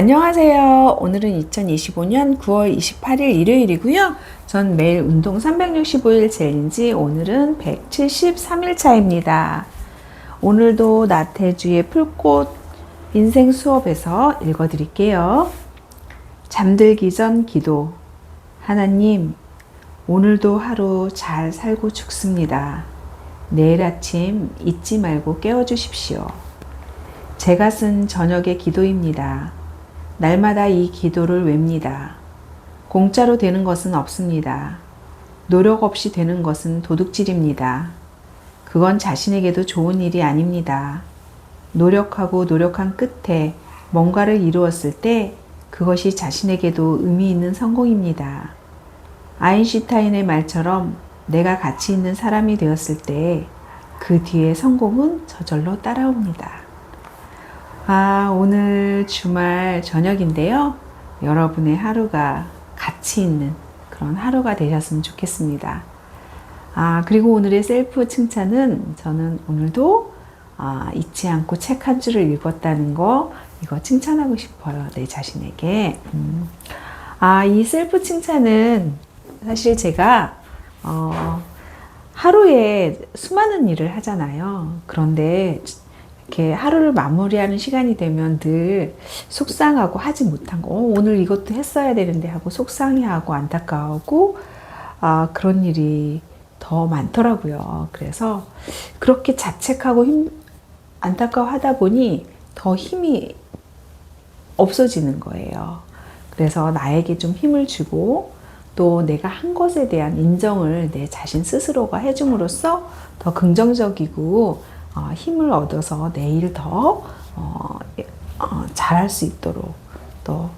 안녕하세요. 오늘은 2025년 9월 28일 일요일이고요. 전 매일 운동 365일 챌린지 오늘은 173일 차입니다. 오늘도 나태주의 풀꽃 인생 수업에서 읽어 드릴게요. 잠들기 전 기도. 하나님, 오늘도 하루 잘 살고 죽습니다. 내일 아침 잊지 말고 깨워 주십시오. 제가 쓴 저녁의 기도입니다. 날마다 이 기도를 웹니다. 공짜로 되는 것은 없습니다. 노력 없이 되는 것은 도둑질입니다. 그건 자신에게도 좋은 일이 아닙니다. 노력하고 노력한 끝에 뭔가를 이루었을 때 그것이 자신에게도 의미 있는 성공입니다. 아인슈타인의 말처럼 내가 가치 있는 사람이 되었을 때 그 뒤에 성공은 저절로 따라옵니다. 아, 오늘 주말 저녁인데요. 여러분의 하루가 가치 있는 그런 하루가 되셨으면 좋겠습니다. 아, 그리고 오늘의 셀프 칭찬은 저는 오늘도 아, 잊지 않고 책 한 줄을 읽었다는 거, 이거 칭찬하고 싶어요. 내 자신에게. 음. 아, 이 셀프 칭찬은 사실 제가, 어, 하루에 수많은 일을 하잖아요. 그런데 이렇게 하루를 마무리하는 시간이 되면 늘 속상하고 하지 못한 거, 어, 오늘 이것도 했어야 되는데 하고 속상해하고 안타까워하고, 아, 그런 일이 더 많더라고요. 그래서 그렇게 자책하고 힘, 안타까워하다 보니 더 힘이 없어지는 거예요. 그래서 나에게 좀 힘을 주고 또 내가 한 것에 대한 인정을 내 자신 스스로가 해줌으로써 더 긍정적이고 어, 힘을 얻어서 내일 더 어, 어, 잘할 수 있도록 또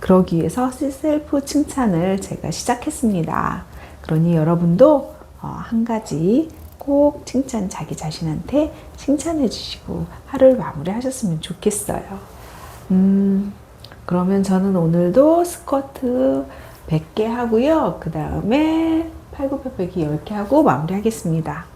그러기 위해서 셀프 칭찬을 제가 시작했습니다. 그러니 여러분도 어, 한 가지 꼭 칭찬 자기 자신한테 칭찬해 주시고 하루를 마무리 하셨으면 좋겠어요. 음, 그러면 저는 오늘도 스쿼트 100개 하고요. 그 다음에 팔굽혀펴기 10개 하고 마무리 하겠습니다.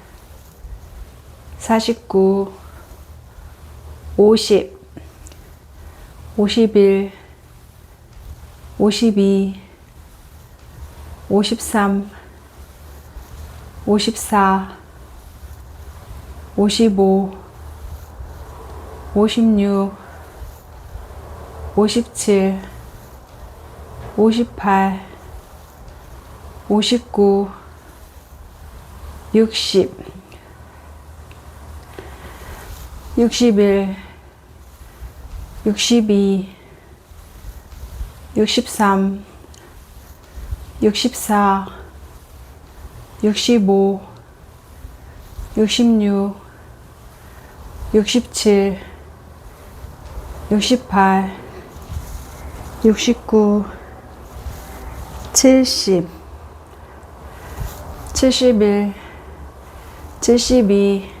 49, 50, 51, 52, 53, 54, 55, 56, 57, 58, 59, 60, 61, 62 63 64 65 66 67 68 69 70 71 72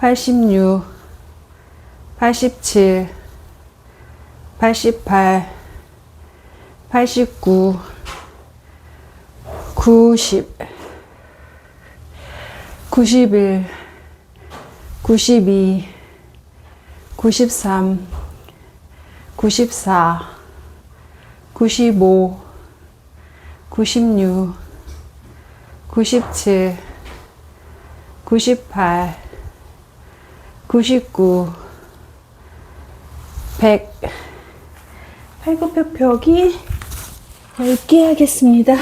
86 87 88 89 90 91 92 93 94 95 96 97 98 99 100 팔굽혀펴기 10개 하겠습니다.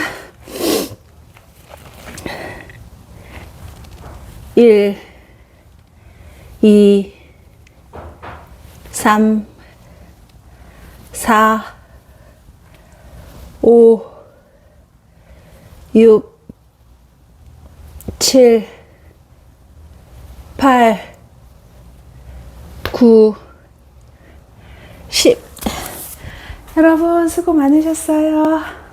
1 2 3 4 5 6 7 8 9 10 여러분 수고 많으셨어요.